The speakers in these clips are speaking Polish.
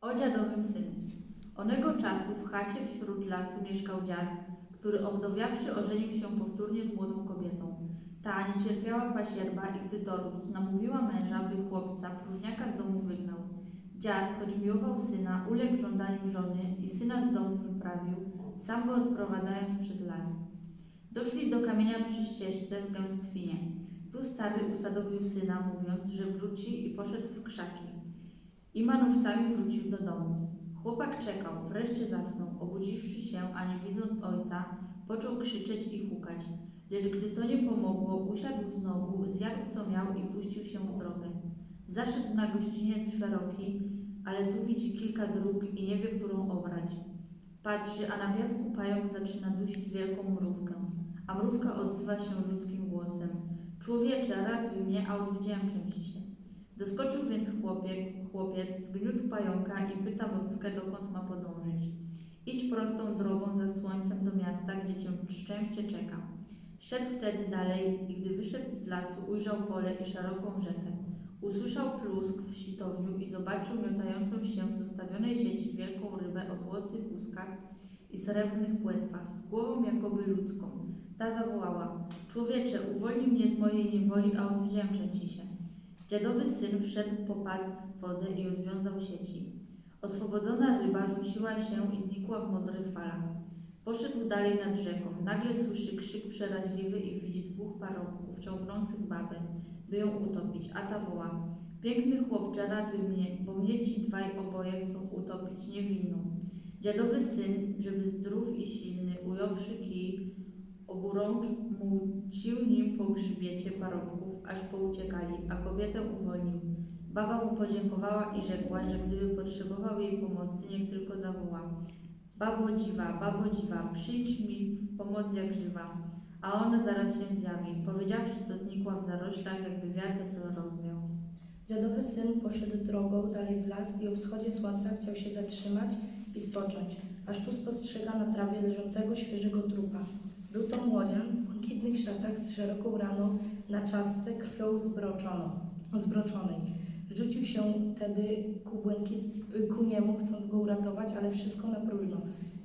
O dziadowym synu. Onego czasu w chacie wśród lasu mieszkał dziad, który owdowiawszy ożenił się powtórnie z młodą kobietą. Ta nie cierpiała pasierba i gdy dorósł, namówiła męża, by chłopca próżniaka z domu wygnał. Dziad, choć miłował syna, uległ żądaniu żony i syna z domu wyprawił, sam go odprowadzając przez las. Doszli do kamienia przy ścieżce w gęstwinie. Tu stary usadowił syna, mówiąc, że wróci i poszedł w krzaki. I manówcami wrócił do domu. Chłopak czekał, wreszcie zasnął, obudziwszy się, a nie widząc ojca, począł krzyczeć i hukać. Lecz gdy to nie pomogło, usiadł znowu, zjadł co miał i puścił się w drogę. Zaszedł na gościniec szeroki, ale tu widzi kilka dróg i nie wie, którą obrać. Patrzy, a na piasku pająk zaczyna dusić wielką mrówkę, a mrówka odzywa się ludzkim głosem. Człowiecze, ratuj mnie, a odwdzięczę ci się. Doskoczył więc chłopiek, chłopiec, zgniótł pająka i pyta mrówkę, dokąd ma podążyć. Idź prostą drogą za słońcem do miasta, gdzie cię szczęście czeka. Szedł wtedy dalej i gdy wyszedł z lasu, ujrzał pole i szeroką rzekę. Usłyszał plusk w sitowniu i zobaczył miotającą się w zostawionej sieci wielką rybę o złotych łuskach i srebrnych płetwach, z głową jakoby ludzką. Ta zawołała, człowiecze, uwolnij mnie z mojej niewoli, a odwdzięczę ci się. Dziadowy syn wszedł po pas w wodę i odwiązał sieci. Oswobodzona ryba rzuciła się i znikła w modrych falach. Poszedł dalej nad rzeką. Nagle słyszy krzyk przeraźliwy i widzi dwóch parobków ciągnących babę, by ją utopić, a ta woła. Piękny chłopcze, ratuj mnie, bo mnie ci dwaj oboje chcą utopić niewinną. Dziadowy syn, żeby zdrów i silny, ująwszy kij, oburączył nim po grzbiecie parobków, aż pouciekali, a kobietę uwolnił. Baba mu podziękowała i rzekła, że gdyby potrzebował jej pomocy, niech tylko zawoła. Babo dziwa, babo dziwa, przyjdź mi w pomoc jak żywa. A ona zaraz się zjawi. Powiedziawszy to znikła w zaroślach, jakby wiatr rozwiał. Dziadowy syn poszedł drogą dalej w las i o wschodzie słońca chciał się zatrzymać i spocząć, aż tu spostrzega na trawie leżącego świeżego trupa. Był to młodzian błękitnych szatach z szeroką raną na czasce krwią zbroczoną, zbroczonej. Rzucił się tedy ku, błękit, ku niemu, chcąc go uratować, ale wszystko na próżno.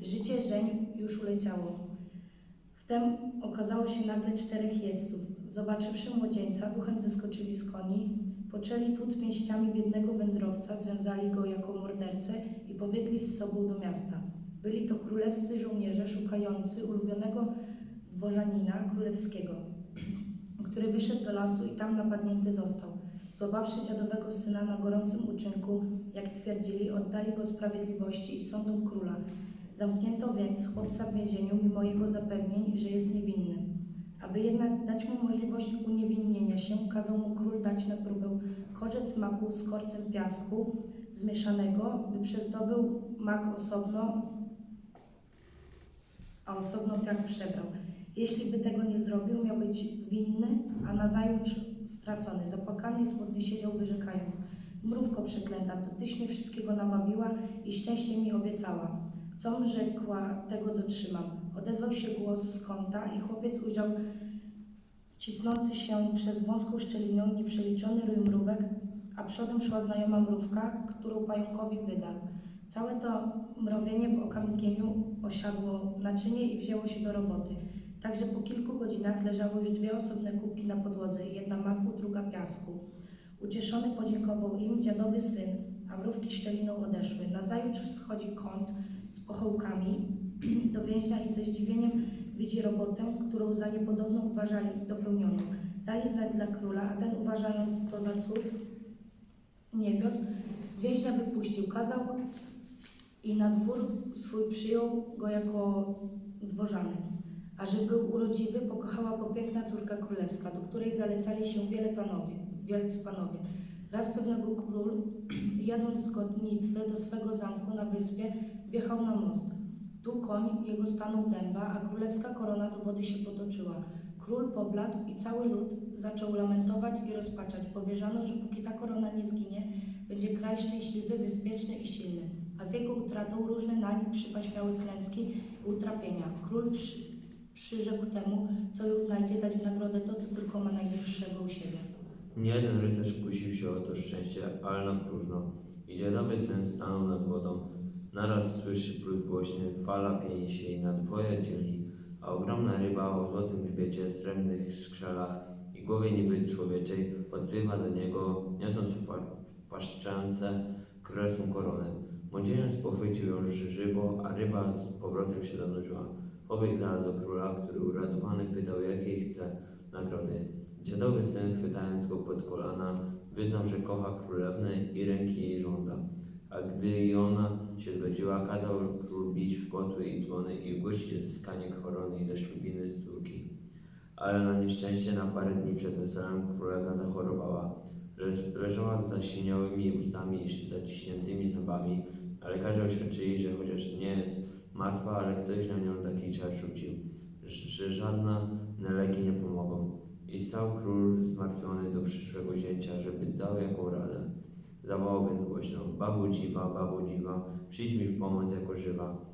Życie żeń już uleciało. Wtem okazało się nagle czterech jeźdźców. Zobaczywszy młodzieńca, duchem zeskoczyli z koni, poczęli tłuc pięściami biednego wędrowca, związali go jako mordercę i powiedli z sobą do miasta. Byli to królewscy żołnierze szukający ulubionego dworzanina królewskiego, który wyszedł do lasu i tam napadnięty został. Złapawszy dziadowego syna na gorącym uczynku, jak twierdzili, oddali go sprawiedliwości i sądom króla. Zamknięto więc chłopca w więzieniu mimo jego zapewnień, że jest niewinny. Aby jednak dać mu możliwość uniewinnienia się, kazał mu król dać na próbę korzec maku z korcem piasku zmieszanego, by przezdobył mak osobno, a osobno piach przebrał. Jeśli by tego nie zrobił, miał być winny, a nazajutrz stracony. Zapłakany i smutny siedział, wyrzekając. Mrówko przeklęta, to tyś mnie wszystkiego namawiła i szczęście mi obiecała. Co rzekła, tego dotrzymam. Odezwał się głos z kąta i chłopiec ujrzał cisnący się przez wąską szczelinę nieprzeliczony rój mrówek, a przodem szła znajoma mrówka, którą pająkowi wydarł. Całe to mrowienie w okamgnieniu osiadło naczynie i wzięło się do roboty. Także po kilku godzinach leżały już dwie osobne kubki na podłodze, jedna maku, druga piasku. Ucieszony podziękował im dziadowy syn, a mrówki szczeliną odeszły. Nazajutrz wschodzi kąt z pochołkami do więźnia i ze zdziwieniem widzi robotę, którą za niepodobną uważali dopełnioną. Dali znać dla króla, a ten uważając to za cud niebios, więźnia wypuścił, kazał i na dwór swój przyjął go jako dworzany. A że był urodziwy, pokochała go piękna córka królewska, do której zalecali się wiele panowie, wielcy panowie. Raz pewnego król, jadąc z gonitwy do swego zamku na wyspie, wjechał na most. Tu koń jego stanął dęba, a królewska korona do wody się potoczyła. Król pobladł i cały lud zaczął lamentować i rozpaczać. Powierzano, że póki ta korona nie zginie, będzie kraj szczęśliwy, bezpieczny i silny. A z jego utratą różne na nim przypaść miały klęski i utrapienia. Król przy, przyrzekł temu, co ją znajdzie, dać w nagrodę to, co tylko ma najwyższego u siebie. Nie jeden rycerz kusił się o to szczęście, ale na próżno. I dziadowy syn stanął nad wodą. Naraz słyszy plusk głośny, fala pieni się i na dwoje dzieli, a ogromna ryba o złotym grzbiecie, srebrnych skrzelach i głowie niby człowieczej podpływa do niego, niosąc w pa- w paszczance królewską koronę. Młodzieniec pochwycił ją żywo, a ryba z powrotem się zanurzyła. Pobiegł zaraz do króla, który uradowany pytał, jakiej chce nagrody. Dziadowy syn, chwytając go pod kolana, wyznał, że kocha królewnę i ręki jej żąda. A gdy i ona się zgodziła, kazał król bić w kotły i dzwony i ogłosić odzyskanie korony i zaślubiny z córki. Ale na nieszczęście na parę dni przed weselem królewna zachorowała. Leż, leżała z zasiniałymi ustami i zaciśniętymi zębami, a lekarze oświadczyli, że chociaż nie jest martwa, ale ktoś na nią taki czar rzucił, że, żadne leki nie pomogą. I stał król zmartwiony do przyszłego zięcia, żeby dał jaką radę. Zawołał więc głośno, babo dziwa, babo dziwa, przyjdź mi w pomoc jako żywa.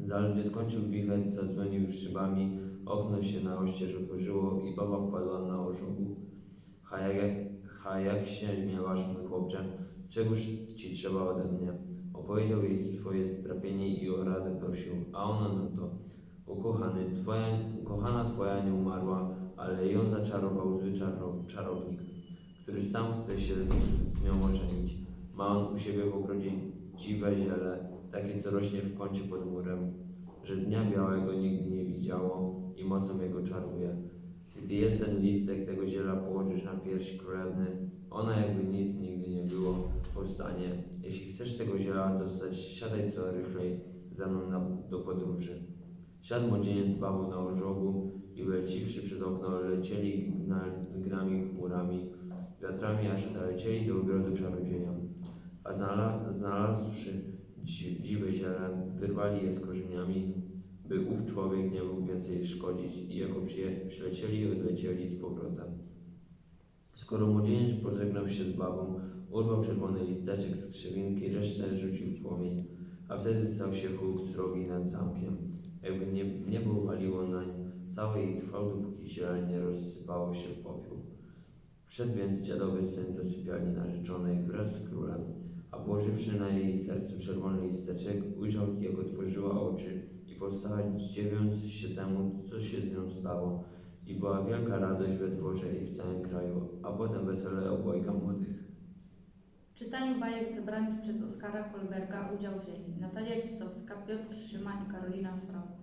Zaledwie skończył wichać, zadzwonił szybami, okno się na oścież otworzyło i baba wpadła na ożogu. Ha jak, ha jak się miewasz, mój chłopcze, czegoż ci trzeba ode mnie? Opowiedział jej swoje strapienie i o radę prosił, a ona na to. Ukochany, twoja, ukochana twoja nie umarła, ale ją zaczarował zły czaro, czarownik, który sam chce się z, z nią ożenić. Ma on u siebie w ogrodzie dziwe ziele, takie co rośnie w kącie pod murem, że dnia białego nigdy nie widziało i mocą jego czaruje. Gdy jeden listek tego ziela położysz na pierś królewny, ona jakby nic nigdy nie było, powstanie. Jeśli chcesz tego ziela dostać, siadaj co rychlej ze mną na, do podróży. Siadł młodzieniec babą na ożogu i wleciwszy przez okno lecieli gna, gnami, chmurami, wiatrami, aż zalecieli do ogrodu czarodzieja. A znala, znalazłszy dzi, dziwe ziele, wyrwali je z korzeniami, by ów człowiek nie mógł więcej szkodzić i jako przylecieli, odlecieli z powrotem. Skoro młodzieniec pożegnał się z babą, urwał czerwony listeczek z krzewinki, resztę rzucił w płomień, a wtedy stał się huk srogi nad zamkiem, jakby nie, niebo waliło nań całe i trwał, dopóki ziele nie rozsypało się w popiół. Wszedł więc dziadowy syn do sypialni narzeczonej wraz z królem, a położywszy na jej sercu czerwony listeczek, ujrzał, jak otworzyła oczy i powstała, dziewiąc się temu, co się z nią stało. I była wielka radość we dworze i w całym kraju, a potem wesele obojga młodych. W czytaniu bajek zebranych przez Oskara Kolberga udział wzięli Natalia Cisowska, Piotr Szyma i Karolina Szrauch.